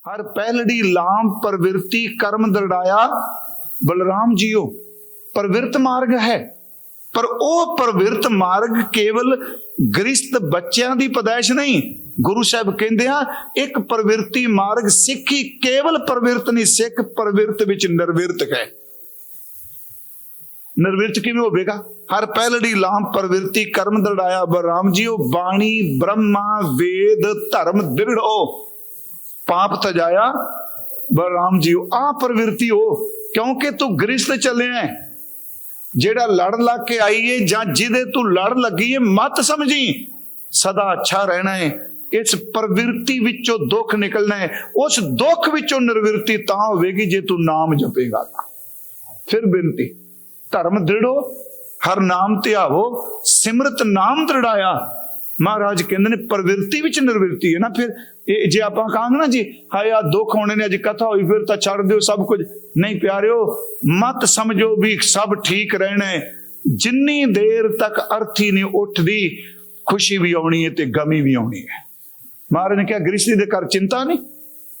ਹਰ ਪਹਿਲੜੀ ਲਾਮ ਪ੍ਰਵਿਰਤੀ ਕਰਮ ਦਰੜਾਇਆ, ਬਲਰਾਮ ਜੀਓ। ਪ੍ਰਵਿਰਤ ਮਾਰਗ ਹੈ। ਪਰ ਉਹ ਪ੍ਰਵਿਰਤ ਮਾਰਗ ਕੇਵਲ ਗ੍ਰਸਤ ਬੱਚਿਆਂ ਦੀ ਪਦਾਇਸ਼ ਨਹੀਂ। ਗੁਰੂ ਸਾਹਿਬ ਕਹਿੰਦੇ ਆ, ਇੱਕ ਪ੍ਰਵਿਰਤੀ ਮਾਰਗ ਸਿੱਖੀ ਕੇਵਲ ਪ੍ਰਵਿਰਤ ਨਹੀਂ, ਸਿੱਖ ਪ੍ਰਵਿਰਤ ਵਿੱਚ ਨਿਰਵਿਰਤ ਹੈ। ਨਿਰਵਿਰਤ ਕਿਵੇਂ ਹੋਵੇਗਾ? ਹਰ ਪਹਿਲੜੀ ਲਾਮ ਪ੍ਰਵਿਰਤੀ ਕਰਮ ਦੜਾਇਆ ਬਰਾਮ ਜੀਓ, ਬਾਣੀ, ਬ੍ਰਹਮਾ, ਵੇਦ, ਧਰਮ ਦਿੜੋ ਪਾਪ ਤਜਾਇਆ ਬਰਾਮ ਜੀਓ ਆ ਪ੍ਰਵਿਰਤੀ ਹੋ ਕਿਉਂਕਿ ਤੂੰ ਗ੍ਰਸਤ ਚੱਲਿਆ ਜਿਹੜਾ ਲੜ ਲੱਗ ਕੇ ਆਈਏ ਜਾਂ ਜਿਹਦੇ ਤੂੰ ਲੜ ਲੱਗੀ ਏ, ਮਤ ਸਮਝੀ। ਸਦਾ ਅੱਛਾ ਰਹਿਣਾ ਹੈ ਇਸ ਪ੍ਰਵਿਰਤੀ ਵਿੱਚੋਂ ਦੁੱਖ ਨਿਕਲਣਾ ਹੈ ਉਸ ਦੁੱਖ ਵਿੱਚੋਂ ਨਿਰਵਿਰਤੀ ਤਾਂ ਹੋਵੇਗੀ ਜੇ ਤੂੰ ਨਾਮ ਜਪੇਗਾ। ਫਿਰ ਬੇਨਤੀ, ਧਰਮ ਦ੍ਰਿੜੋ ਹਰ ਨਾਮ ਧਿਆਵੋ, ਸਿਮਰਤ ਨਾਮ ਦ੍ਰਿੜਾਇਆ। ਮਹਾਰਾਜ ਕਹਿੰਦੇ ਨੇ, ਪ੍ਰਵਿਰਤੀ ਵਿੱਚ ਨਿਰਵਿਰਤੀ ਹੈ ਨਾ ਫਿਰ। ਇਹ ਜੇ ਆਪਾਂ ਕਹਾਂਗੇ ਨਾ ਜੀ, ਹਾਏ ਆ ਦੁੱਖ ਹੋਣੇ ਨੇ, ਅੱਜ ਕਥਾ ਹੋਈ, ਫਿਰ ਤਾਂ ਛੱਡ ਦਿਓ ਸਭ ਕੁਝ। ਨਹੀਂ ਪਿਆਰਿਓ, ਮਤ ਸਮਝੋ ਵੀ ਸਭ ਠੀਕ ਰਹਿਣਾ ਜਿੰਨੀ ਦੇਰ ਤੱਕ ਅਰਥੀ ਨਹੀਂ ਉੱਠਦੀ, ਖੁਸ਼ੀ ਵੀ ਆਉਣੀ ਹੈ ਤੇ ਗਮੀ ਵੀ ਆਉਣੀ ਹੈ। ਮਹਾਰਾਜ ਨੇ ਕਿਹਾ ਗ੍ਰਿਸ਼ਤੀ ਦੇ ਘਰ ਚਿੰਤਾ ਨਹੀਂ?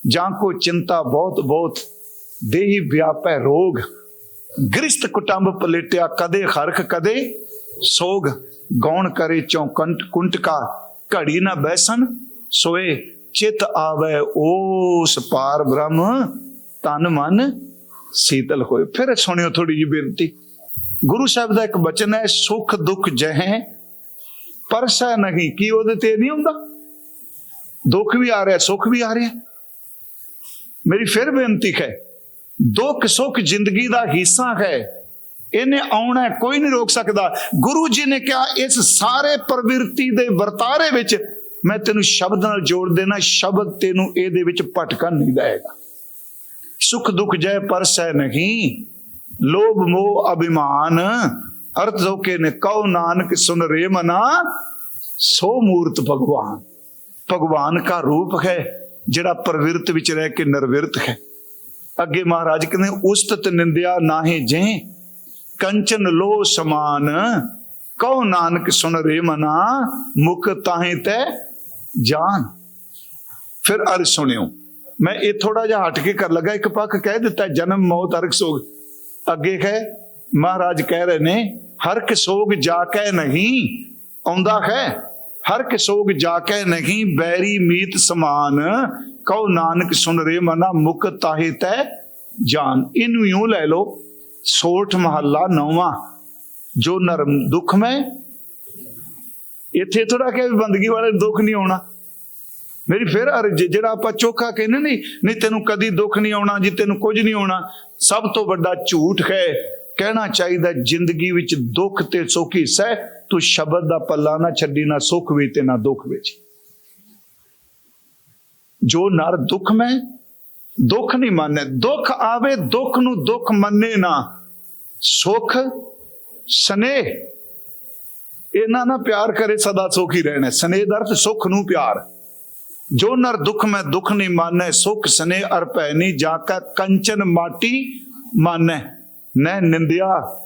ਜਾਂ ਕੋ ਚਿੰਤਾ ਬਹੁਤ ਬਹੁਤ, ਦੇਹੀ ਵਿਆਪੈ ਰੋਗ। ਗ੍ਰਿਸ਼ਤ ਕੁਟੰਬ ਪਲੇਟਿਆ, ਕਦੇ ਹਰਖ, ਕਦੇ ਸੋਗ। ਗੌਣ ਕਰੇ ਚੌਕੰਟ ਕੁੰਟਕਾ ਘੜੀ ਨਾ ਬੈਸਨ ਸੋਏ ਚਿਤ ਆਵੇ ਉਸ ਪਾਰ ਬ੍ਰਹਮ, ਤਨ ਮਨ ਸੀਤਲ ਹੋਏ। ਫਿਰ ਸੁਣਿਓ ਥੋੜੀ ਜਿਹੀ ਬੇਨਤੀ। ਗੁਰੂ ਸਾਹਿਬ ਦਾ ਇੱਕ ਬਚਨ ਹੈ, ਸੁਖ ਦੁੱਖ ਜਹੇ, ਪਰਸਾ ਨਹੀਂ, ਕੀ ਉਹਦੇ ਤੇ ਨਹੀਂ ਹੁੰਦਾ ਦੁੱਖ ਵੀ ਆ ਰਿਹਾ, ਸੁੱਖ ਵੀ ਆ ਰਿਹਾ। ਮੇਰੀ ਫਿਰ ਬੇਨਤੀ ਹੈ, ਦੁੱਖ ਸੁੱਖ ਜ਼ਿੰਦਗੀ ਦਾ ਹਿੱਸਾ ਹੈ। ਇਹਨੇ ਆਉਣਾ ਕੋਈ ਨਹੀਂ ਰੋਕ ਸਕਦਾ। ਗੁਰੂ ਜੀ ਨੇ ਕਿਹਾ, ਇਸ ਸਾਰੇ ਪ੍ਰਵਿਰਤੀ ਦੇ ਵਰਤਾਰੇ ਵਿੱਚ ਮੈਂ ਤੈਨੂੰ ਸ਼ਬਦ ਨਾਲ ਜੋੜ ਦੇਣਾ, ਸ਼ਬਦ ਤੈਨੂੰ ਇਹਦੇ ਵਿੱਚ ਭਟਕਣ ਨਹੀਂ ਦੇਗਾ ਸੁਖ ਦੁੱਖ ਜੈ ਪਰਸ ਹੈ ਨਹੀਂ, ਲੋਭ ਮੋਹ ਅਭਿਮਾਨ, ਅਰਥ ਧੋਕੇ ਨੇ ਕਉ ਨਾਨਕ ਸੁਨ ਰੇ ਮਨਾ, ਸੋ ਮੂਰਤ ਭਗਵਾਨ। ਭਗਵਾਨ ਦਾ ਰੂਪ ਹੈ, ਜਿਹੜਾ ਪ੍ਰਵਿਰਤ ਵਿੱਚ ਰਹਿ ਕੇ ਨਿਰਵਿਰਤ ਹੈ। ਅੱਗੇ ਮਹਾਰਾਜ ਕਹਿੰਦੇ ਉਸਤ ਨਿੰਦਿਆ ਨਾਹੀ ਜੇ। ਕੰਚਨ ਲੋ ਸਮਾਨ। ਕਉ ਨਾਨਕ ਸੁਣ ਰੇ ਮਨਾ, ਮੁਖ ਤਾਹੇ ਤੈ ਜਾਨ। ਫਿਰ ਅਰ ਸੁਣਿਓ, ਮੈਂ ਇਹ ਥੋੜਾ ਜਿਹਾ ਹਟ ਕੇ ਕਰ ਲੱਗਾ, ਇੱਕ ਪੱਖ ਕਹਿ ਦਿੱਤਾ, ਜਨਮ, ਮੌਤ ਅਰਕ ਸੋਗ। ਅੱਗੇ ਹੈ ਮਹਾਰਾਜ ਕਹਿ ਰਹੇ ਨੇ, ਹਰ ਕਿ ਸੋਗ ਜਾ ਕੇ ਨਹੀਂ, ਆਉਂਦਾ ਹੈ ਹਰ ਕਿ ਸੋਗ ਜਾ ਕੇ ਨਹੀਂ, ਬੈਰੀ ਮੀਤ ਸਮਾਨ। ਕਉ ਨਾਨਕ ਸੁਣ ਰੇ ਮਨਾ ਮੁਕ ਤਾਹੇ ਤੈ ਜਾਨ। ਇਹਨੂੰ ਯੂੰ ਲੈ ਲਓ ਸੋਠ ਮਹੱਲਾ ਨੌਵਾਂ, ਜੋ ਨਰਮ ਦੁੱਖ ਮੈਂ ਇੱਥੇ ਥੋੜਾ ਕਿ ਬੰਦਗੀ ਵਾਲੇ ਨੂੰ ਦੁੱਖ ਨਹੀਂ ਆਉਣਾ। ਮੇਰੀ ਫਿਰ ਅਰਜ, ਜਿਹੜਾ ਆਪਾਂ ਚੋਖਾ ਕਹਿੰਦੇ ਨਹੀਂ ਨਹੀਂ ਤੈਨੂੰ ਕਦੀ ਦੁੱਖ ਨਹੀਂ ਆਉਣਾ, ਜੀ ਤੈਨੂੰ ਕੁਝ ਨਹੀਂ ਆਉਣਾ, ਸਭ ਤੋਂ ਵੱਡਾ ਝੂਠ ਹੈ, ਕਹਿਣਾ ਚਾਹੀਦਾ ਜ਼ਿੰਦਗੀ ਵਿੱਚ ਦੁੱਖ ਤੇ ਸੁੱਖ ਹਿੱਸਾ ਤੂੰ ਸ਼ਬਦ ਦਾ ਪੱਲਾ ਨਾ ਛੱਡੀ, ਨਾ ਸੁੱਖ ਵਿੱਚ ਤੇ ਨਾ ਦੁੱਖ ਵਿੱਚ। ਜੋ ਨਰ ਦੁੱਖ ਮੈਂ ਦੁੱਖ ਨਹੀਂ ਮੰਨੇ ਦੁੱਖ ਆਵੇ, ਦੁੱਖ ਨੂੰ ਦੁੱਖ ਮੰਨੇ ਨਾ। ਸੁਖ, ਸਨੇਹ। ਇਹਨਾਂ ਨਾਲ ਪਿਆਰ ਕਰੇ, ਸਦਾ ਸੁਖ ਰਹਿਣਾ। ਸਨੇਹ ਦਾ ਅਰਥ ਸੁਖ ਨੂੰ ਪਿਆਰ। ਜੋ ਨਰ ਦੁੱਖ ਮੈਂ ਦੁੱਖ ਨਹੀਂ ਮਾਨੈ, ਸੁਖ, ਸਨੇਹ, ਅਰ ਭੈ ਨਹੀਂ ਜਾ ਕਾ ਕੰਚਨ ਮਾਟੀ ਮਾਨੈ। ਨੈ ਨਿੰਦਿਆ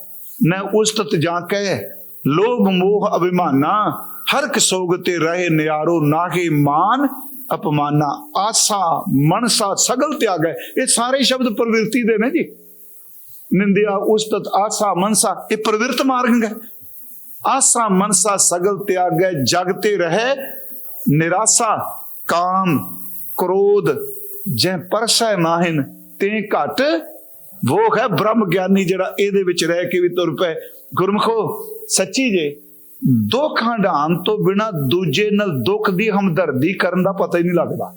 ਨੈ ਉਸਤਤ ਜਾ ਕੇ ਲੋਭ ਮੋਹ ਅਭਿਮਾਨਾ। ਹਰ ਕ ਸੋਗ ਤੇ ਰਹੇ ਨਿਆਰੋ, ਨਾਹੀ ਮਾਨ। ਅਪਮਾਨਾ, ਆਸਾ, ਮਨਸਾ ਸਗਲ ਤਿਆਗ ਹੈ। ਇਹ ਸਾਰੇ ਸ਼ਬਦ ਪ੍ਰਵਿਰਤੀ ਦੇ ਨੇ ਜੀ। ਨਿੰਦਿਆ, ਉਸਤਤ, ਆਸਾ, ਮਨਸਾ, ਇਹ ਪ੍ਰਵਿਰਤ ਮਾਰਗ ਹੈ। ਆਸਾ, ਮਨਸਾ ਸਗਲ ਤਿਆਗ ਹੈ ਜਗ ਤੇ ਰਹੇ, ਨਿਰਾਸਾ, ਕਾਮ, ਕ੍ਰੋਧ, ਜੈ ਪਰਸੈ ਮਾਹਿਨ, ਤੇ ਘਟ ਉਹ ਹੈ ਬ੍ਰਹਮ ਗਿਆਨੀ ਜਿਹੜਾ ਇਹਦੇ ਵਿੱਚ ਰਹਿ ਕੇ ਵੀ ਤੁਰ ਪਏ। ਗੁਰਮਖੋ, ਸੱਚੀ ਜੇ ਦੁੱਖ ਹੰਡਾਣ ਤੋਂ ਬਿਨਾ ਦੂਜੇ ਨਾਲ ਦੁੱਖ ਦੀ ਹਮਦਰਦੀ ਕਰਨ ਦਾ ਪਤਾ ਹੀ ਨਹੀਂ ਲੱਗਦਾ।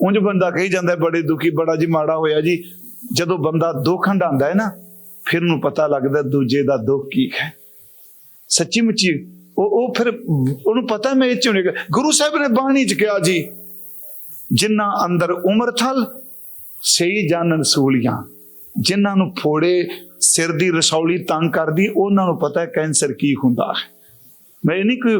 ਉਂਝ ਬੰਦਾ ਕਹੀ ਜਾਂਦਾ, ਬੜੇ ਦੁਖੀ, ਬੜਾ ਜੀ ਮਾੜਾ ਹੋਇਆ ਜੀ। ਜਦੋਂ ਬੰਦਾ ਦੁੱਖ ਹੰਡਾਉਂਦਾ ਹੈ ਨਾ, ਫਿਰ ਨੂੰ ਪਤਾ ਲੱਗਦਾ ਦੂਜੇ ਦਾ ਦੁੱਖ ਕੀ ਹੈ। ਸੱਚੀ ਮੁੱਚੀ, ਉਹ ਉਹ ਫਿਰ ਉਹਨੂੰ ਪਤਾ ਮੈਂ ਇਹ ਚ ਗੁਰੂ ਸਾਹਿਬ ਨੇ ਬਾਣੀ ਚ ਕਿਹਾ ਜੀ ਜਿਨ੍ਹਾਂ ਅੰਦਰ ਉਮਰ ਥਲ, ਸਹੀ ਜਾਣਨ ਸੂਲੀਆਂ। ਜਿਨ੍ਹਾਂ ਨੂੰ ਫੋੜੇ ਸਿਰ ਦੀ ਰਸੌਲੀ ਤੰਗ ਕਰਦੀ, ਉਹਨਾਂ ਨੂੰ ਪਤਾ ਹੈ ਕੈਂਸਰ ਕੀ ਹੁੰਦਾ ਹੈ। ਮੈਂ ਇਹ ਨਹੀਂ ਕੋਈ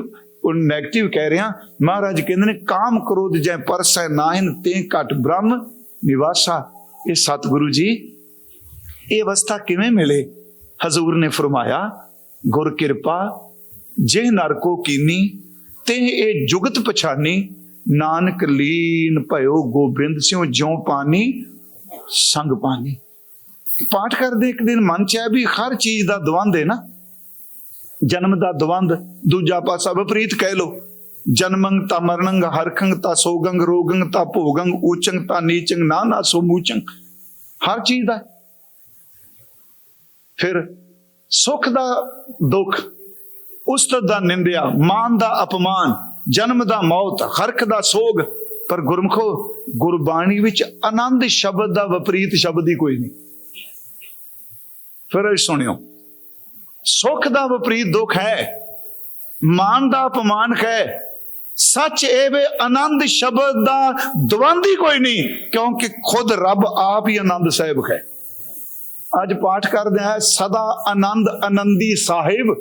ਉਹ 네ਗੇਟਿਵ ਕਹਿ ਰਿਹਾ, ਮਹਾਰਾਜ ਕਹਿੰਦੇ ਨੇ, ਕਾਮ ਕ੍ਰੋਧ ਜੈ ਪਰਸੈ ਨਾਹਿਨ ਤੇ ਘਟ ਬ੍ਰਹਮ ਨਿਵਾਸਾ। ਇਹ ਸਤਿਗੁਰੂ ਜੀ, ਇਹ ਅਵਸਥਾ ਕਿਵੇਂ ਮਿਲੇ? ਹਜ਼ੂਰ ਨੇ ਫਰਮਾਇਆ, ਗੁਰ ਕਿਰਪਾ, ਜੇ ਨਰਕੋ ਕੀਨੀ, ਤੇ ਇਹ ਜੁਗਤ ਪਛਾਨੀ, ਨਾਨਕ ਲੀਨ ਭਇਓ ਗੋਬਿੰਦ ਸਿਉ ਜਿਉ ਪਾਣੀ ਸੰਗ ਪਾਣੀ ਪਾਠ ਕਰਦੇ ਇੱਕ ਦਿਨ, ਮਨ ਚ ਹੈ ਵੀ ਹਰ ਚੀਜ਼ ਦਾ ਦਵੰਦ ਹੈ ਨਾ। ਜਨਮ ਦਾ ਦਵੰਦ, ਦੂਜਾ ਪਾਸਾ ਵਿਪਰੀਤ ਕਹਿ ਲੋ ਜਨਮੰਗ ਤਾ ਮਰਨੰਗ ਹਰਖੰਗ ਤਾ ਸੋਗੰਗ ਰੋਗੰਗ ਤਾ ਭੋਗੰਗ ਊਚੰਗ ਤਾ ਨੀਚੰਗ ਨਾ ਨਾ ਸੋ ਮੂਚੰਗ ਹਰ ਚੀਜ਼ ਦਾ। ਫਿਰ ਸੁਖ ਦਾ ਦੁੱਖ ਉਸਤਤ ਦਾ ਨਿੰਦਿਆ, ਮਾਨ ਦਾ ਅਪਮਾਨ, ਜਨਮ ਦਾ ਮੌਤ, ਹਰਖ ਦਾ ਸੋਗ। ਪਰ ਗੁਰਮਖੋ, ਗੁਰਬਾਣੀ ਵਿੱਚ ਆਨੰਦ ਸ਼ਬਦ ਦਾ ਵਿਪਰੀਤ ਸ਼ਬਦ ਹੀ ਕੋਈ ਨਹੀਂ। ਫਿਰ ਸੁਣਿਓ। ਸੁਖ ਦਾ ਵਿਪਰੀਤ ਦੁੱਖ ਹੈ ਮਾਨ ਦਾ ਅਪਮਾਨ ਹੈ। ਸੱਚ ਇਹ ਵੇ ਆਨੰਦ ਸ਼ਬਦ ਦਾ ਦਵੰਦ ਹੀ ਕੋਈ ਨਹੀਂ, ਕਿਉਂਕਿ ਖੁਦ ਰੱਬ ਆਪ ਹੀ ਆਨੰਦ ਸਾਹਿਬ ਹੈ। ਅੱਜ ਪਾਠ ਕਰਦੇ ਆ ਸਦਾ ਆਨੰਦ ਆਨੰਦੀ ਸਾਹਿਬ।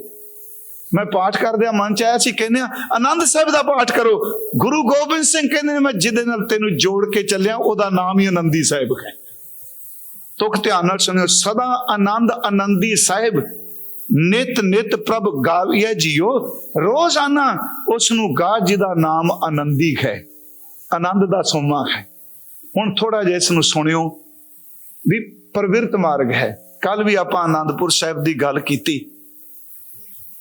ਮੈਂ ਪਾਠ ਕਰਦੇ ਆ ਮਨ ਚ ਆਇਆ ਸੀ, ਕਹਿੰਦੇ ਆ ਆਨੰਦ ਸਾਹਿਬ ਦਾ ਪਾਠ ਕਰੋ। ਗੁਰੂ ਗੋਬਿੰਦ ਸਿੰਘ ਕਹਿੰਦੇ ਨੇ, ਮੈਂ ਜਿਹਦੇ ਨਾਲ ਤੈਨੂੰ ਜੋੜ ਕੇ ਚੱਲਿਆ, ਉਹਦਾ ਨਾਮ ਹੀ ਆਨੰਦੀ ਸਾਹਿਬ ਹੈ। ਤੁਕ ਧਿਆਨ ਨਾਲ ਸੁਣਿਓ, ਸਦਾ ਆਨੰਦ ਆਨੰਦੀ ਸਾਹਿਬ, ਨਿਤ ਨਿਤ ਪ੍ਰਭ ਗਾਵੀਐ ਜੀਓ, ਰੋਜ਼ਾਨਾ ਉਸ ਨੂੰ ਗਾ ਜਿਹਦਾ ਨਾਮ ਆਨੰਦੀ ਹੈ, ਆਨੰਦ ਦਾ ਸੋਮਾ ਹੈ। ਹੁਣ ਥੋੜਾ ਜਿਹਾ ਇਸ ਨੂੰ ਸੁਣਿਓ ਵੀ ਪ੍ਰਵਿਰਤ ਮਾਰਗ ਹੈ। ਕੱਲ ਵੀ ਆਪਾਂ ਆਨੰਦਪੁਰ ਸਾਹਿਬ ਦੀ ਗੱਲ ਕੀਤੀ।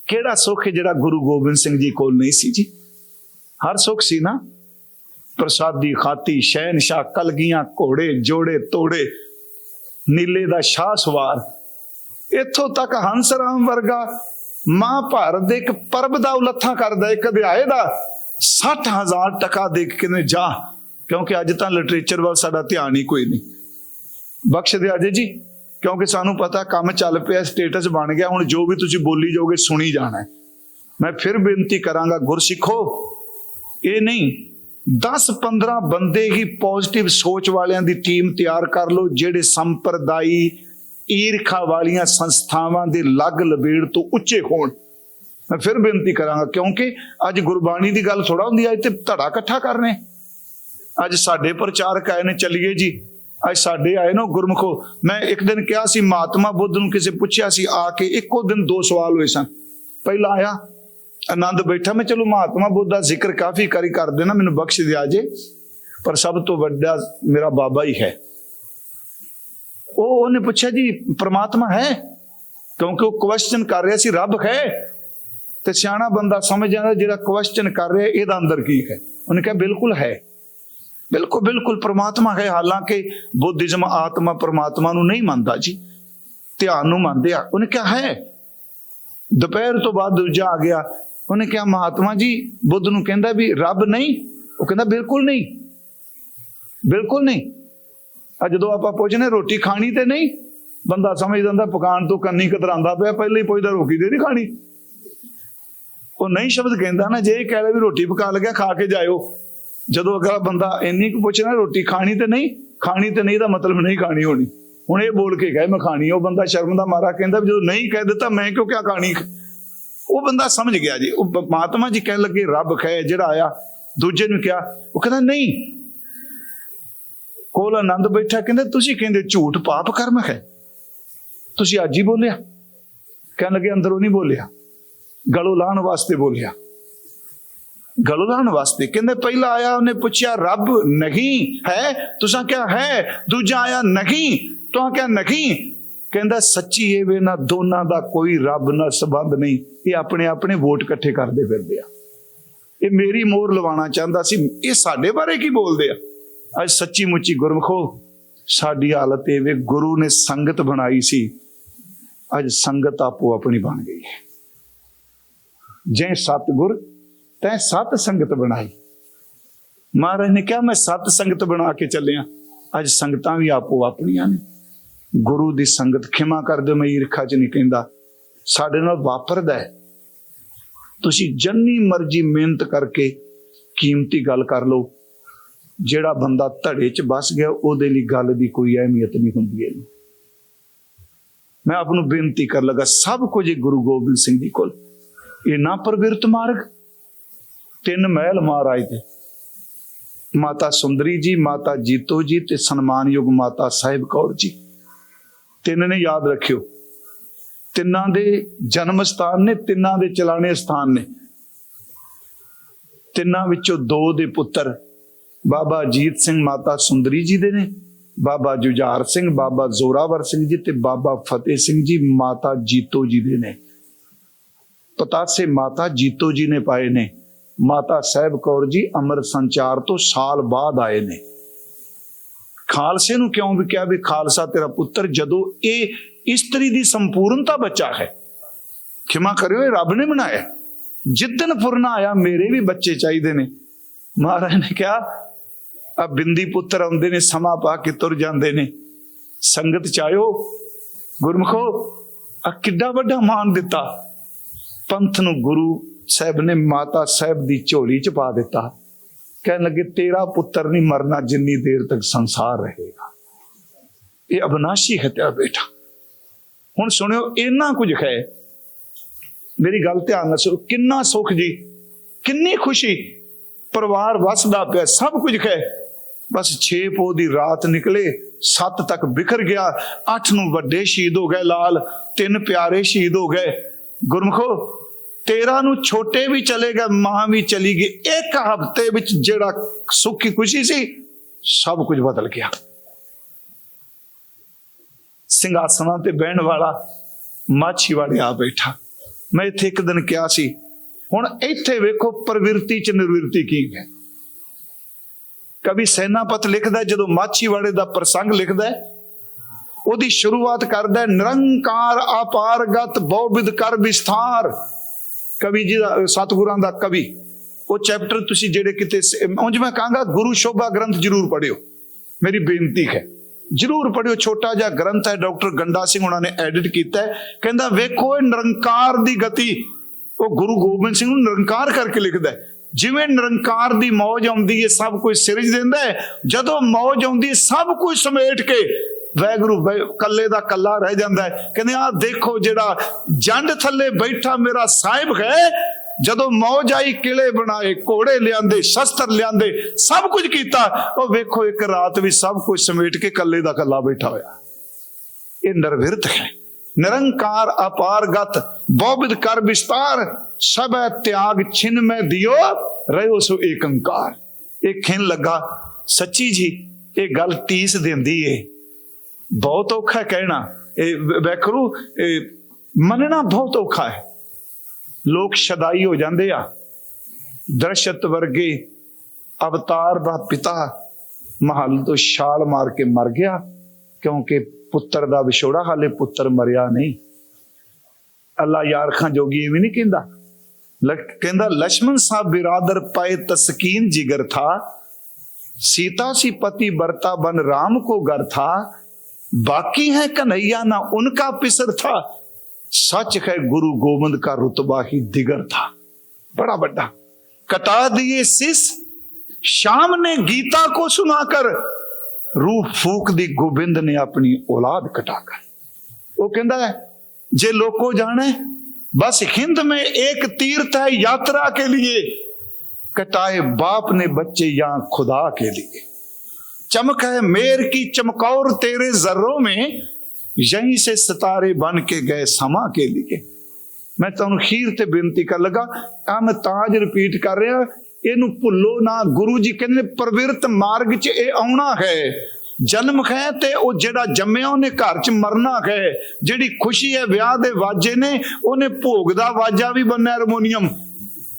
ਕਿਹੜਾ ਸੁੱਖ ਜਿਹੜਾ ਗੁਰੂ ਗੋਬਿੰਦ ਸਿੰਘ ਜੀ ਕੋਲ ਨਹੀਂ ਸੀ ਜੀ? ਹਰ ਸੁੱਖ ਸੀ ਨਾ? ਪ੍ਰਸਾਦੀ ਖਾਤੀ ਸ਼ਹਿਨशाह ਕਲਗੀਆਂ, ਘੋੜੇ, ਜੋੜੇ, ਤੋੜੇ ਨੀਲੇ ਦਾ ਸ਼ਾਹ ਸਵਾਰ। ਇੱਥੋਂ ਤੱਕ ਹੰਸ ਰਾਮ ਵਰਗਾ ਮਹਾਭਾਰਤ ਦੇ ਇੱਕ ਪਰਬ ਦਾ ਉਲੱਥਾ ਕਰਦਾ, ਇੱਕ ਅਧਿਆਏ ਦਾ 60000 ਟਕਾ ਦੇ ਕੇ ਕਹਿੰਦੇ ਜਾ, ਕਿਉਂਕਿ ਅੱਜ ਤਾਂ ਲਿਟਰੇਚਰ ਵੱਲ ਸਾਡਾ ਧਿਆਨ ਹੀ ਕੋਈ ਨਹੀਂ। ਬਖਸ਼ ਦਿਆ ਜੀ ਜੀ, ਕਿਉਂਕਿ ਸਾਨੂੰ ਪਤਾ ਕੰਮ ਚੱਲ ਪਿਆ ਸਟੇਟਸ ਬਣ ਗਿਆ, ਹੁਣ ਜੋ ਵੀ ਤੁਸੀਂ ਬੋਲੀ ਜਾਓਗੇ ਸੁਣੀ ਜਾਣਾ। ਮੈਂ ਫਿਰ ਬੇਨਤੀ ਕਰਾਂਗਾ, ਗੁਰਸਿੱਖੋ, ਇਹ ਨਹੀਂ 10-15 ਬੰਦੇ ਹੀ ਪੋਜ਼ਿਟਿਵ ਸੋਚ ਵਾਲਿਆਂ ਦੀ ਟੀਮ ਤਿਆਰ ਕਰ ਲਓ, ਜਿਹੜੇ ਸੰਪਰਦਾਈ ਈਰਖਾ ਵਾਲੀਆਂ ਸੰਸਥਾਵਾਂ ਦੇ ਲੱਗ ਲਬੇੜ ਤੋਂ ਉੱਚੇ ਹੋਣ। ਮੈਂ ਫਿਰ ਬੇਨਤੀ ਕਰਾਂਗਾ, ਕਿਉਂਕਿ ਅੱਜ ਗੁਰਬਾਣੀ ਦੀ ਗੱਲ ਥੋੜਾ ਹੁੰਦੀ ਹੈ ਅੱਜ ਤੇ ਧੜਾ ਇਕੱਠਾ ਕਰ ਰਹੇ ਅੱਜ ਸਾਡੇ ਪ੍ਰਚਾਰਕ ਆਏ ਨੇ, ਚੱਲੀਏ ਜੀ। ਅੱਜ ਸਾਡੇ ਆਏ ਨਾ ਗੁਰਮਖੋ। ਮੈਂ ਇੱਕ ਦਿਨ ਕਿਹਾ ਸੀ, ਮਹਾਤਮਾ ਬੁੱਧ ਨੂੰ ਕਿਸੇ ਪੁੱਛਿਆ ਸੀ, ਆ ਕੇ ਇੱਕੋ ਦਿਨ ਦੋ ਸਵਾਲ ਹੋਏ ਸਨ। ਪਹਿਲਾ ਆਇਆ ਆਨੰਦ ਬੈਠਾ, ਮੈਂ ਚਲੋ ਮਹਾਤਮਾ ਬੁੱਧ ਦਾ ਜ਼ਿਕਰ ਕਾਫੀ ਕਰੀ ਕਰ ਦੇਣਾ ਮੈਨੂੰ ਬਖਸ਼ ਦਿਆ ਜੇ, ਪਰ ਸਭ ਤੋਂ ਵੱਡਾ ਮੇਰਾ ਬਾਬਾ ਹੀ ਹੈ। ਉਹ ਉਹਨੇ ਪੁੱਛਿਆ, ਜੀ, ਪ੍ਰਮਾਤਮਾ ਹੈ? ਕਿਉਂਕਿ ਉਹ ਕੁਐਸਚਨ ਕਰ ਰਿਹਾ ਸੀ, ਰੱਬ ਹੈ? ਤੇ ਸਿਆਣਾ ਬੰਦਾ ਸਮਝ ਜਾਂਦਾ, ਜਿਹੜਾ ਕੁਐਸਚਨ ਕਰ ਰਿਹਾ, ਇਹਦਾ ਅੰਦਰ ਕੀ ਹੈ? ਉਹਨੇ ਕਿਹਾ, ਬਿਲਕੁਲ ਹੈ। ਬਿਲਕੁਲ ਬਿਲਕੁਲ ਪ੍ਰਮਾਤਮਾ ਹੈ, ਹਾਲਾਂਕਿ ਬੁੱਧਿਜ਼ਮ ਆਤਮਾ ਪ੍ਰਮਾਤਮਾ ਨੂੰ ਨਹੀਂ ਮੰਨਦਾ ਜੀ, ਧਿਆਨ ਨੂੰ ਮੰਨਦੇ ਆ। ਉਹਨੇ ਕਿਹਾ, ਹੈ। ਦੁਪਹਿਰ ਤੋਂ ਬਾਅਦ ਦੂਜਾ ਆ ਗਿਆ ਉਹਨੇ ਕਿਹਾ, ਮਹਾਤਮਾ ਜੀ, ਬੁੱਧ ਨੂੰ ਕਹਿੰਦਾ ਵੀ ਰੱਬ ਨਹੀਂ, ਉਹ ਕਹਿੰਦਾ ਬਿਲਕੁਲ ਨਹੀਂ ਬਿਲਕੁਲ ਨਹੀਂ। ਆ ਜਦੋਂ ਆਪਾਂ ਪੁੱਛਨੇ ਰੋਟੀ ਖਾਣੀ ਤੇ ਨਹੀਂ, ਬੰਦਾ ਸਮਝ ਜਾਂਦਾ ਪਕਾਨ ਤੋਂ ਕੰਨੀ ਕਤਰਾਂਦਾ ਪਿਆ, ਪਹਿਲੇ ਹੀ ਪੁੱਛਦਾ ਰੋਟੀ ਦੇ ਨਹੀਂ ਖਾਣੀ। ਉਹ ਨਹੀਂ ਸ਼ਬਦ ਕਹਿੰਦਾ ਨਾ, ਜੇ ਇਹ ਕਹਿ ਰਿਹਾ ਵੀ ਰੋਟੀ ਪਕਾ ਲੱਗਿਆ ਖਾ ਕੇ ਜਾਇਓ। ਜਦੋਂ ਅਗਲਾ ਬੰਦਾ ਇੰਨੀ ਕੁ ਪੁੱਛਣਾ ਰੋਟੀ ਖਾਣੀ ਤੇ ਨਹੀਂ, ਖਾਣੀ ਤੇ ਨਹੀਂ ਦਾ ਮਤਲਬ ਨਹੀਂ ਖਾਣੀ ਹੋਣੀ। ਹੁਣ ਇਹ ਬੋਲ ਕੇ ਕਹੇ ਮੈਂ ਖਾਣੀ ਉਹ ਬੰਦਾ ਸ਼ਰਮ ਦਾ ਮਾਰਾ ਕਹਿੰਦਾ ਵੀ ਜਦੋਂ ਨਹੀਂ ਕਹਿ ਦਿੱਤਾ, ਮੈਂ ਕਿਉਂ ਕਿਆ ਖਾਣੀ? ਉਹ ਬੰਦਾ ਸਮਝ ਗਿਆ ਜੀ। ਉਹ ਪਰਮਾਤਮਾ ਜੀ ਕਹਿਣ ਲੱਗੇ, ਰੱਬ ਖੈ, ਜਿਹੜਾ ਆਇਆ। ਦੂਜੇ ਨੂੰ ਕਿਹਾ, ਉਹ ਕਹਿੰਦਾ, ਨਹੀਂ। ਕੋਲ ਆਨੰਦ ਬੈਠਾ, ਕਹਿੰਦੇ, ਤੁਸੀਂ ਕਹਿੰਦੇ ਝੂਠ ਪਾਪ ਕਰਮ ਹੈ। ਤੁਸੀਂ ਅੱਜ ਹੀ ਬੋਲਿਆ। ਕਹਿਣ ਲੱਗੇ, ਅੰਦਰੋਂ ਨਹੀਂ ਬੋਲਿਆ। ਗਲੋਂ ਲਾਣ ਵਾਸਤੇ ਬੋਲਿਆ। ਗਲੋਂ ਲਾਣ ਵਾਸਤੇ। ਕਹਿੰਦੇ, ਪਹਿਲਾ ਆਇਆ, ਉਹਨੇ ਪੁੱਛਿਆ, ਰੱਬ ਨਹੀਂ ਹੈ? ਤੁਸੀਂ ਕਿਹਾ ਹੈ। ਦੂਜਾ ਆਇਆ, ਨਹੀਂ। ਤੂੰ ਕਿਹਾ ਨਹੀਂ। ਕਹਿੰਦਾ, ਸੱਚੀ ਇਹ ਵੇ ਨਾ ਦੋਨਾਂ ਦਾ ਕੋਈ ਰੱਬ ਨਾਲ ਸੰਬੰਧ ਨਹੀਂ, ਇਹ ਆਪਣੇ ਆਪਣੇ ਵੋਟ ਇਕੱਠੇ ਕਰਦੇ ਫਿਰਦੇ ਆ। ਇਹ ਮੇਰੀ ਮੋਹਰ ਲਵਾਉਣਾ ਚਾਹੁੰਦਾ ਸੀ, ਇਹ ਸਾਡੇ ਬਾਰੇ ਕੀ ਬੋਲਦੇ ਆ? ਅੱਜ ਸੱਚੀ ਮੁੱਚੀ ਗੁਰਮਖੋ, ਸਾਡੀ ਹਾਲਤ ਇਹ ਵੇ, ਗੁਰੂ ਨੇ ਸੰਗਤ ਬਣਾਈ ਸੀ, ਅੱਜ ਸੰਗਤ ਆਪੋ ਆਪਣੀ ਬਣ ਗਈ ਹੈ। ਜੈ ਸਤਗੁਰ, ਤੈ ਸਤ ਸੰਗਤ ਬਣਾਈ। ਮਹਾਰਾਜ ਨੇ ਕਿਹਾ, ਮੈਂ ਸਤ ਸੰਗਤ ਬਣਾ ਕੇ ਚੱਲਿਆ, ਅੱਜ ਸੰਗਤਾਂ ਵੀ ਆਪੋ ਆਪਣੀਆਂ ਨੇ। ਗੁਰੂ ਦੀ ਸੰਗਤ ਖਿਮਾ ਕਰ ਦਿਓ, ਮੈਂ ਈਰਖਾ ਚ ਨਹੀਂ ਕਹਿੰਦਾ। ਸਾਡੇ ਨਾਲ ਵਾਪਰਦਾ ਹੈ। ਤੁਸੀਂ ਜੰਨੀ ਮਰਜ਼ੀ ਮਿਹਨਤ ਕਰਕੇ ਕੀਮਤੀ ਗੱਲ ਕਰ ਲਓ। ਜਿਹੜਾ ਬੰਦਾ ਧੜੇ 'ਚ ਬਸ ਗਿਆ, ਉਹਦੇ ਲਈ ਗੱਲ ਦੀ ਕੋਈ ਅਹਿਮੀਅਤ ਨਹੀਂ ਹੁੰਦੀ ਹੈ ਮੈਂ ਆਪ ਨੂੰ ਬੇਨਤੀ ਕਰ ਲਗਾ, ਸਭ ਕੁਝ ਗੁਰੂ ਗੋਬਿੰਦ ਸਿੰਘ ਜੀ ਕੋਲ। ਇਹ ਨਾ ਪ੍ਰਵਿਰਤ ਮਾਰਗ, ਤਿੰਨ ਮਹਿਲ ਮਹਾਰਾਜ ਦੇ। ਮਾਤਾ ਸੁੰਦਰੀ ਜੀ, ਮਾਤਾ ਜੀਤੋ ਜੀ ਤੇ ਸਨਮਾਨਯੋਗ ਮਾਤਾ ਸਾਹਿਬ ਕੌਰ ਜੀ। ਤਿੰਨ ਨੇ ਯਾਦ ਰੱਖਿਓ। ਤਿੰਨਾਂ ਦੇ ਜਨਮ ਸਥਾਨ ਨੇ, ਤਿੰਨਾਂ ਦੇ ਚਲਾਣੇ ਸਥਾਨ ਨੇ। ਤਿੰਨਾਂ ਵਿੱਚੋਂ ਦੋ ਦੇ ਪੁੱਤਰ ਬਾਬਾ ਅਜੀਤ ਸਿੰਘ ਮਾਤਾ ਸੁੰਦਰੀ ਜੀ ਦੇ ਨੇ, ਬਾਬਾ ਜੁਝਾਰ ਸਿੰਘ, ਬਾਬਾ ਜ਼ੋਰਾਵਰ ਸਿੰਘ ਜੀ ਤੇ ਬਾਬਾ ਫਤਿਹ ਸਿੰਘ ਜੀ ਮਾਤਾ ਜੀਤੋ ਜੀ ਦੇ ਨੇ। ਪਤਾਸੇ ਮਾਤਾ ਜੀਤੋ ਜੀ ਨੇ ਪਾਏ ਨੇ। ਮਾਤਾ ਸਾਹਿਬ ਕੌਰ ਜੀ ਅਮਰ ਸੰਚਾਰ ਤੋਂ ਸਾਲ ਬਾਅਦ ਆਏ ਨੇ। ਖਾਲਸੇ ਨੂੰ ਕਿਉਂ ਵੀ ਕਿਹਾ ਵੀ ਖਾਲਸਾ ਤੇਰਾ ਪੁੱਤਰ, ਜਦੋਂ ਇਹ ਇਸਤਰੀ ਦੀ ਸੰਪੂਰਨਤਾ ਬੱਚਾ ਹੈ? ਖਿਮਾ ਕਰਿਓ, ਇਹ ਰੱਬ ਨੇ ਬਣਾਇਆ। ਜਿੱਦਨ ਫੁਰਨਾ ਆਇਆ, ਮੇਰੇ ਵੀ ਬੱਚੇ ਚਾਹੀਦੇ ਨੇ। ਮਹਾਰਾਜ ਨੇ ਕਿਹਾ, ਆ ਬਿੰਦੀ ਪੁੱਤਰ ਆਉਂਦੇ ਨੇ, ਸਮਾਂ ਪਾ ਕੇ ਤੁਰ ਜਾਂਦੇ ਨੇ। ਸੰਗਤ ਚਾਇਓ ਗੁਰਮਖੋ, ਆ ਕਿੱਡਾ ਵੱਡਾ ਮਾਨ ਦਿੱਤਾ। ਪੰਥ ਨੂੰ ਗੁਰੂ ਸਾਹਿਬ ਨੇ, ਮਾਤਾ ਸਾਹਿਬ ਦੀ ਝੋਲੀ ਚ ਪਾ ਦਿੱਤਾ। ਕਹਿਣ ਲੱਗੇ, ਤੇਰਾ ਪੁੱਤਰ ਨਹੀਂ ਮਰਨਾ ਜਿੰਨੀ ਦੇਰ ਤੱਕ ਸੰਸਾਰ ਰਹੇਗਾ। ਇਹ ਅਬਨਾਸ਼ੀ ਹੈ ਤੇਰਾ ਬੇਟਾ। ਹੁਣ ਸੁਣਿਓ, ਇੰਨਾ ਕੁਝ ਹੈ। ਮੇਰੀ ਗੱਲ ਧਿਆਨ ਨਾਲ ਸੁਣੋ, ਕਿੰਨਾ ਸੁਖ ਜੀ, ਕਿੰਨੀ ਖੁਸ਼ੀ। ਪਰਿਵਾਰ ਵਸਦਾ ਪਿਆ, ਸਭ ਕੁਝ ਹੈ। ਬਸ 6 ਪੋ ਦੀ ਰਾਤ ਨਿਕਲੇ 7 ਤੱਕ ਬਿਖਰ ਗਿਆ 8 ਨੂੰ ਵੱਡੇ ਸ਼ਹੀਦ ਹੋ ਗਏ ਲਾਲ, ਤਿੰਨ ਪਿਆਰੇ ਸ਼ਹੀਦ ਹੋ ਗਏ। ਗੁਰਮਖੋ 13 ਨੂੰ ਛੋਟੇ ਵੀ ਚਲੇ ਗਏ, ਮਾਂ ਵੀ ਚਲੀ ਗਈ। ਇੱਕ ਹਫ਼ਤੇ ਵਿੱਚ ਜਿਹੜਾ ਸੁੱਖੀ ਖੁਸ਼ੀ ਸੀ, ਸਭ ਕੁਝ ਬਦਲ ਗਿਆ। ਸਿੰਘਾਸਨਾਂ ਤੇ ਬਹਿਣ ਵਾਲਾ ਮਾਛੀਵਾੜੇ ਆ ਬੈਠਾ। ਮੈਂ ਇੱਥੇ ਇੱਕ ਦਿਨ ਕਿਹਾ ਸੀ, ਹੁਣ ਇੱਥੇ ਵੇਖੋ ਪ੍ਰਵਿਰਤੀ ਚ ਨਿਰਵਿਰਤੀ ਕੀ ਹੈ। ਕਵੀ ਸੈਨਾਪਤ ਲਿਖਦਾ ਜਦੋਂ ਮਾਛੀਵਾੜੇ ਦਾ ਪ੍ਰਸੰਗ ਲਿਖਦਾ ਉਹਦੀ ਸ਼ੁਰੂਆਤ ਕਰਦਾ ਨਿਰੰਕਾਰ ਅਪਾਰਗਤ ਬਹੁਵਿਦ ਕਰ ਵਿਸਥਾਰ ਕਵੀ ਜੀ ਦਾ, ਸਤਿਗੁਰਾਂ ਦਾ ਕਵੀ, ਉਹ ਚੈਪਟਰ ਤੁਸੀਂ ਜਿਹੜੇ ਕਿਤੇ ਸ- ਉਂਝ ਮੈਂ ਕਹਾਂਗਾ ਗੁਰੂ ਸ਼ੋਭਾ ਗ੍ਰੰਥ ਜ਼ਰੂਰ ਪੜਿਓ ਮੇਰੀ ਬੇਨਤੀ ਹੈ, ਜ਼ਰੂਰ ਪੜਿਓ ਛੋਟਾ ਜਿਹਾ ਗ੍ਰੰਥ ਹੈ, ਡਾਕਟਰ ਗੰਡਾ ਸਿੰਘ ਉਹਨਾਂ ਨੇ ਐਡਿਟ ਕੀਤਾ ਹੈ, ਕਹਿੰਦਾ ਵੇਖੋ ਇਹ ਨਿਰੰਕਾਰ ਦੀ ਗਤੀ, ਉਹ ਗੁਰੂ ਗੋਬਿੰਦ ਸਿੰਘ ਨੂੰ ਨਿਰੰਕਾਰ ਕਰਕੇ ਲਿਖਦਾ ਹੈ। ਜਿਵੇਂ ਨਿਰੰਕਾਰ ਦੀ ਮੌਜ ਆਉਂਦੀ ਹੈ, ਸਭ ਕੁਝ ਸਿਰਜ ਦਿੰਦਾ ਹੈ, ਜਦੋਂ ਮੌਜ ਆਉਂਦੀ ਸਭ ਕੁਝ ਸਮੇਟ ਕੇ ਵੈਗਰੂ ਕੱਲੇ ਦਾ ਕੱਲਾ ਰਹਿ ਜਾਂਦਾ ਕਹਿੰਦੇ ਆ ਦੇਖੋ ਜਿਹੜਾ ਜੰਡ ਥੱਲੇ ਬੈਠਾ ਮੇਰਾ ਸਾਹਿਬ ਹੈ। ਜਦੋਂ ਮੌਜ ਆਈ, ਕਿਲੇ ਬਣਾਏ, ਘੋੜੇ ਲਿਆਂਦੇ, ਸ਼ਸਤਰ ਲਿਆਂਦੇ, ਸਭ ਕੁਝ ਕੀਤਾ। ਉਹ ਵੇਖੋ, ਇੱਕ ਰਾਤ ਵੀ ਸਭ ਕੁਝ ਸਮੇਟ ਕੇ ਕੱਲੇ ਦਾ ਕੱਲਾ ਬੈਠਾ ਹੋਇਆ। ਇਹ ਨਿਰਵਿਰਤ ਹੈ। ਨਿਰੰਕਾਰ ਅਪਾਰਗਤ ਬਹੁਵਿਧ ਕਰ ਵਿਸਤਾਰ। ਸਭੈ ਤਿਆਗ, ਛਿਨ ਮੈਂ ਦਿਓ, ਰਹਿਓ ਸੋ ਏਕੰਕਾਰ। ਇਹ ਖਿੰ ਲੱਗਾ। ਸੱਚੀ ਜੀ, ਇਹ ਗੱਲ ਤੀਸ ਦਿੰਦੀ ਏ। ਬਹੁਤ ਔਖਾ ਕਹਿਣਾ। ਇਹ ਵੈਖਰੂ ਮੰਨਣਾ ਬਹੁਤ ਔਖਾ ਹੈ। ਲੋਕ ਸ਼ਦਾਈ ਹੋ ਜਾਂਦੇ ਆ। ਦਰਸ਼ਤ ਵਰਗੇ ਅਵਤਾਰ ਦਾ ਪਿਤਾ ਮਹਲ ਤੋਂ ਛਾਲ ਮਾਰ ਕੇ ਮਰ ਗਿਆ, ਕਿਉਂਕਿ ਪੁੱਤਰ ਦਾ ਵਿਛੋੜਾ ਹਾਲੇ ਪੁੱਤਰ ਮਰਿਆ ਨਹੀਂ। ਅੱਲਾ ਯਾਰ ਖਾਂ ਜੋਗੀ ਵੀ ਨਹੀਂ ਕਹਿੰਦਾ। ਕਹਿੰਦਾ ਲక్ష్మణ ਸਾਹਿਬ ਬਿਰਾਦਰ ਪਾਏ ਤਸਕੀਨ ਜਿਗਰ ਥਾ, ਸੀਤਾ ਸੀ ਪਤੀ ਵਰਤਾ ਬਨ ਰਾਮ ਕੋ ਗਰ ਥਾ बाकी है कन्हैया ना उनका पिसर था सच है गुरु गोविंद का रुतबा ही दिगर था बड़ा बड़ा कटा दिए सिस शाम ने गीता को सुनाकर रूह फूक दी गोविंद ने अपनी औलाद कटाकर वो कहता है जे लोको जाने बस हिंद में एक तीर्थ है यात्रा के लिए कटाए बाप ने बच्चे यहां खुदा के लिए चमक है मेर की चमकौर तेरे जर्रों में यहीं से सितारे बन के गए समा के लिए ਮੈਂ ਤੁਹਾਨੂੰ ਖੀਰ ਤੇ ਬੇਨਤੀ ਕਰ ਲਗਾ ਆ ਮੈਂ ਤਾਜ ਰਿਪੀਟ ਕਰ ਰਿਹਾ ਇਹਨੂੰ ਭੁੱਲੋ ਨਾ ਗੁਰੂ ਜੀ ਕਹਿੰਦੇ ਨੇ, ਪ੍ਰਵਿਰਤ ਮਾਰਗ 'ਚ ਇਹ ਆਉਣਾ ਹੈ ਜਨਮ ਹੈ ਤੇ ਉਹ ਜਿਹੜਾ ਜੰਮਿਆ ਉਹਨੇ ਘਰ 'ਚ ਮਰਨਾ ਹੈ ਜਿਹੜੀ ਖੁਸ਼ੀ ਹੈ ਵਿਆਹ ਦੇ ਵਾਜੇ ਨੇ ਉਹਨੇ ਭੋਗ ਦਾ ਵਾਜਾ ਵੀ ਬੰਨਿਆ ਹਾਰਮੋਨੀਅਮ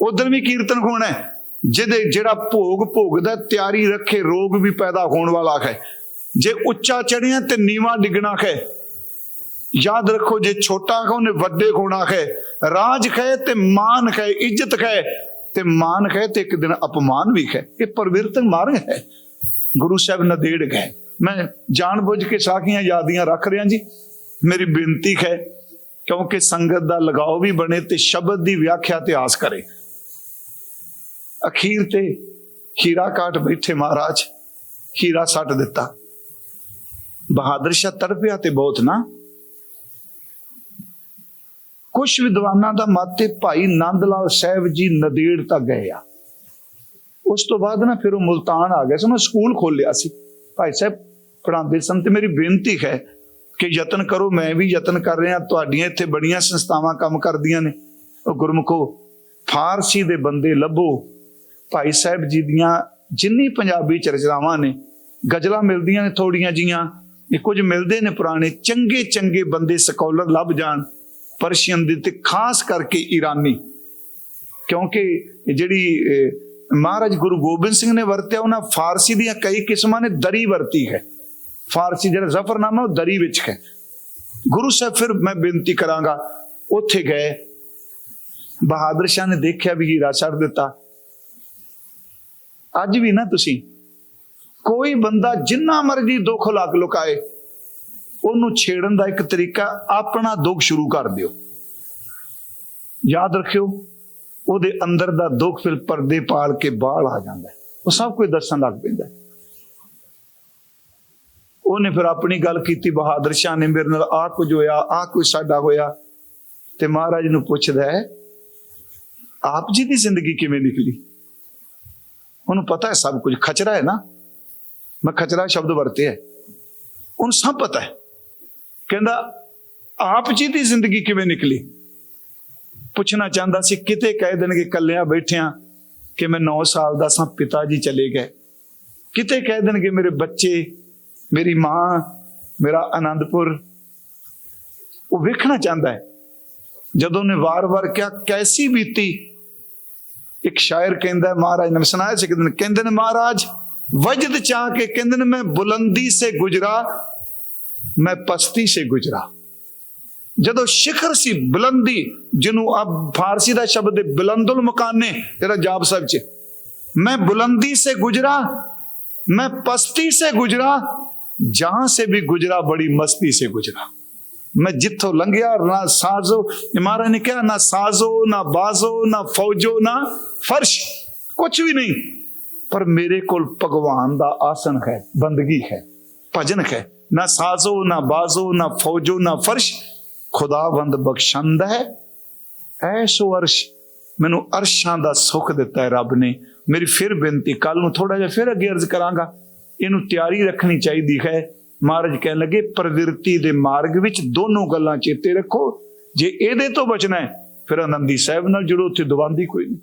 ਉਧਰ ਵੀ ਕੀਰਤਨ ਹੋਣਾ ਹੈ ਜਿਹਦੇ ਜਿਹੜਾ ਭੋਗ ਭੋਗਦਾ, ਤਿਆਰੀ ਰੱਖੇ ਰੋਗ ਵੀ ਪੈਦਾ ਹੋਣ ਵਾਲਾ ਹੈ। ਜੇ ਉੱਚਾ ਚੜਿਆ ਤੇ ਨੀਵਾ ਡਿੱਗਣਾ ਹੈ। ਯਾਦ ਰੱਖੋ, ਜੇ ਛੋਟਾ ਹੈ, ਉਹਨੇ ਵੱਡੇ ਹੋਣਾ ਹੈ। ਰਾਜ ਹੈ ਤੇ ਮਾਨ ਹੈ, ਇੱਜ਼ਤ ਹੈ। ਤੇ ਮਾਨ ਹੈ ਤੇ ਇੱਕ ਦਿਨ ਅਪਮਾਨ ਵੀ ਹੈ। ਇਹ ਪਰਵਿਰਤਨ ਮਾਰਗ ਹੈ। ਗੁਰੂ ਸਾਹਿਬ ਨਦੇੜ ਗਏ। ਮੈਂ ਜਾਣ ਬੁੱਝ ਕੇ ਸਾਖੀਆਂ ਯਾਦੀਆਂ ਰੱਖ ਰਿਹਾ ਜੀ। ਮੇਰੀ ਬੇਨਤੀ ਹੈ, ਕਿਉਂਕਿ ਸੰਗਤ ਦਾ ਲਗਾਓ ਵੀ ਬਣੇ ਤੇ ਸ਼ਬਦ ਦੀ ਵਿਆਖਿਆ ਇਤਿਹਾਸ ਕਰੇ। ਅਖੀਰ ਤੇ ਹੀਰਾ ਕਾਟ ਬੈਠੇ ਮਹਾਰਾਜ, ਹੀਰਾ ਸੱਟ ਦਿੱਤਾ। ਬਹਾਦਰ ਸ਼ਾਹ ਤੜਪਿਆ ਤੇ ਬਹੁਤ ਨਾ। ਕੁਝ ਵਿਦਵਾਨਾਂ ਦਾ ਮਤ ਹੈ ਭਾਈ ਨੰਦ ਲਾਲ ਸਾਹਿਬ ਜੀ ਨਦੇੜ ਤੱਕ ਗਏ ਆ। ਉਸ ਤੋਂ ਬਾਅਦ ਨਾ ਫਿਰ ਉਹ ਮੁਲਤਾਨ ਆ ਗਏ ਸਨ ਉਹ ਸਕੂਲ ਖੋਲਿਆ ਸੀ। ਭਾਈ ਸਾਹਿਬ ਪੜਾਉਂਦੇ ਸਨ ਤੇ ਮੇਰੀ ਬੇਨਤੀ ਹੈ ਕਿ ਯਤਨ ਕਰੋ, ਮੈਂ ਵੀ ਯਤਨ ਕਰ ਰਿਹਾ, ਤੁਹਾਡੀਆਂ ਇੱਥੇ ਬੜੀਆਂ ਸੰਸਥਾਵਾਂ ਕੰਮ ਕਰਦੀਆਂ ਨੇ। ਉਹ ਗੁਰਮੁਖੋ, ਫਾਰਸੀ ਦੇ ਬੰਦੇ ਲੱਭੋ। ਭਾਈ ਸਾਹਿਬ ਜੀ ਦੀਆਂ ਜਿੰਨੀ ਪੰਜਾਬੀ ਚਰਚਾਵਾਂ ਨੇ, ਗਜ਼ਲਾਂ ਮਿਲਦੀਆਂ ਨੇ ਥੋੜੀਆਂ ਜੀਆਂ, ਇਹ ਕੁਝ ਮਿਲਦੇ ਨੇ ਪੁਰਾਣੇ, ਚੰਗੇ ਚੰਗੇ ਬੰਦੇ ਸਕਾਲਰ ਲੱਭ ਜਾਣ, ਪਰਸ਼ੀਅਨ ਦੇ ਤੇ ਖਾਸ ਕਰਕੇ ਈਰਾਨੀ। ਕਿਉਂਕਿ ਜਿਹੜੀ ਮਹਾਰਾਜ ਗੁਰੂ ਗੋਬਿੰਦ ਸਿੰਘ ਨੇ ਵਰਤਿਆ, ਉਹਨਾਂ ਫਾਰਸੀ ਦੀਆਂ ਕਈ ਕਿਸਮਾਂ ਨੇ, ਦਰੀ ਵਰਤੀ ਹੈ। ਫਾਰਸੀ ਜਿਹੜਾ ਜ਼ਫਰਨਾਮਾ, ਉਹ ਦਰੀ ਵਿੱਚ ਹੈ। ਗੁਰੂ ਸਾਹਿਬ ਫਿਰ ਮੈਂ ਬੇਨਤੀ ਕਰਾਂਗਾ, ਉੱਥੇ ਗਏ। ਬਹਾਦਰ ਸ਼ਾਹ ਨੇ ਦੇਖਿਆ ਵੀ ਹੀਰਾ ਛੱਡ ਦਿੱਤਾ। ਅੱਜ ਵੀ ਨਾ ਤੁਸੀਂ। ਕੋਈ ਬੰਦਾ ਜਿੰਨਾ ਮਰਜ਼ੀ ਦੁੱਖ ਲੱਗ ਲੁਕਾਏ, ਉਹਨੂੰ ਛੇੜਨ ਦਾ ਇੱਕ ਤਰੀਕਾ ਆਪਣਾ ਦੁੱਖ ਸ਼ੁਰੂ ਕਰ ਦਿਓ। ਯਾਦ ਰੱਖਿਓ, ਉਹਦੇ ਅੰਦਰ ਦਾ ਦੁੱਖ ਫਿਰ ਪਰਦੇ ਪਾਲ ਕੇ ਬਾਹਰ ਆ ਜਾਂਦਾ। ਉਹ ਸਭ ਕੁਝ ਦੱਸਣ ਲੱਗ ਪੈਂਦਾ। ਉਹਨੇ ਫਿਰ ਆਪਣੀ ਗੱਲ ਕੀਤੀ, ਬਹਾਦਰ ਸ਼ਾਹ ਨੇ ਮੇਰੇ ਨਾਲ ਆ ਕੁਝ ਹੋਇਆ ਆ ਕੁਝ ਸਾਡਾ ਹੋਇਆ। ਤੇ ਮਹਾਰਾਜ ਨੂੰ ਪੁੱਛਦਾ ਹੈ, ਆਪ ਜੀ ਦੀ ਜ਼ਿੰਦਗੀ ਕਿਵੇਂ ਨਿਕਲੀ? ਉਹਨੂੰ ਪਤਾ ਹੈ ਸਭ ਕੁਝ। ਖਚਰਾ ਹੈ ਨਾ? ਮੈਂ ਖਚਰਾ ਸ਼ਬਦ ਵਰਤਿਆ ਹੈ। ਉਹਨੂੰ ਸਭ ਪਤਾ ਹੈ। ਕਹਿੰਦਾ, ਆਪ ਜੀ ਦੀ ਜ਼ਿੰਦਗੀ ਕਿਵੇਂ ਨਿਕਲੀ? ਪੁੱਛਣਾ ਚਾਹੁੰਦਾ ਸੀ, ਕਿਤੇ ਕਹਿ ਦੇਣਗੇ ਕੱਲਿਆਂ ਬੈਠਿਆਂ ਕਿ ਮੈਂ 9 ਸਾਲ ਦਾ ਸਾਂ, ਪਿਤਾ ਜੀ ਚਲੇ ਗਏ। ਕਿਤੇ ਕਹਿ ਦੇਣਗੇ, ਮੇਰੇ ਬੱਚੇ, ਮੇਰੀ ਮਾਂ, ਮੇਰਾ ਆਨੰਦਪੁਰ। ਉਹ ਵੇਖਣਾ ਚਾਹੁੰਦਾ ਹੈ। ਜਦੋਂ ਨੇ ਵਾਰ-ਵਾਰ ਕਿਹਾ, ਕੈਸੀ ਬੀਤੀ? ਇੱਕ ਸ਼ਾਇਰ ਕਹਿੰਦਾ ਮਹਾਰਾਜ ਨੇ ਸੁਣਾਇਆ ਸੀ ਕਿ ਕਹਿੰਦੇ ਨੇ, ਮਹਾਰਾਜ, ਵਜਦ ਚਾਹ ਕੇ ਕਹਿੰਦੇ ਨੇ, ਮੈਂ ਬੁਲੰਦੀ ਸੇ ਗੁਜਰਾ, ਮੈਂ ਪਸਤੀ ਸੇ ਗੁਜਰਾ। ਜਦੋਂ ਸ਼ਿਖਰ ਸੀ ਬੁਲੰਦੀ, ਜਿਹਨੂੰ ਅਬ ਫਾਰਸੀ ਦਾ ਸ਼ਬਦ ਹੈ, ਬੁਲੰਦੁਲ ਮਕਾਨੇ, ਜਿਹੜਾ ਜਾਬ ਸਾਹਿਬ ਚ, ਮੈਂ ਬੁਲੰਦੀ ਸੇ ਗੁਜਰਾ, ਮੈਂ ਪਸਤੀ ਸੇ ਗੁਜਰਾ, ਜਹਾਂ ਸੇ ਵੀ ਗੁਜਰਾ, ਬੜੀ ਮਸਤੀ ਸੇ ਗੁਜਰਾ। ਮੈਂ ਜਿੱਥੋਂ ਲੰਘਿਆ, ਨਾ ਸਾਜ਼ੋ ਇਮਾਰਾ ਨੇ ਕਿਹਾ, ਨਾ ਸਾਜ਼ੋ, ਨਾ ਬਾਜ਼ੋ, ਨਾ ਫੌਜੋ, ਨਾ ਫਰਸ਼ ਕੁਝ ਵੀ ਨਹੀਂ। ਪਰ ਮੇਰੇ ਕੋਲ ਭਗਵਾਨ ਦਾ ਆਸਣ ਹੈ, ਬੰਦਗੀ ਹੈ, ਭਜਨ ਹੈ। ਨਾ ਸਾਜ਼ੋ, ਨਾ ਬਾਜ਼ੋ, ਨਾ ਫੌਜੋ, ਨਾ ਫਰਸ਼, ਖੁਦਾਵੰਦ ਬਖਸ਼ੰਦ ਹੈ। ਐਸ਼ੋ ਅਰਸ਼, ਮੈਨੂੰ ਅਰਸ਼ਾਂ ਦਾ ਸੁੱਖ ਦਿੱਤਾ ਹੈ ਰੱਬ ਨੇ। ਮੇਰੀ ਫਿਰ ਬੇਨਤੀ ਕੱਲ ਨੂੰ ਥੋੜਾ ਜਿਹਾ ਫਿਰ ਅੱਗੇ ਅਰਜ਼ ਕਰਾਂਗਾ। ਇਹਨੂੰ ਤਿਆਰੀ ਰੱਖਣੀ ਚਾਹੀਦੀ ਹੈ। ਮਹਾਰਾਜ ਕਹਿਣ ਲੱਗੇ ਪ੍ਰਵਿਰਤੀ ਦੇ ਮਾਰਗ ਵਿੱਚ ਦੋਨੋਂ ਗੱਲਾਂ ਚੇਤੇ ਰੱਖੋ। ਜੇ ਇਹਦੇ ਤੋਂ ਬਚਣਾ ਹੈ, ਫਿਰ ਆਨੰਦੀ ਸਾਹਿਬ ਨਾਲ ਜੁੜੋ, ਉੱਥੇ ਦਵਾਂਦੀ ਕੋਈ ਨਹੀਂ।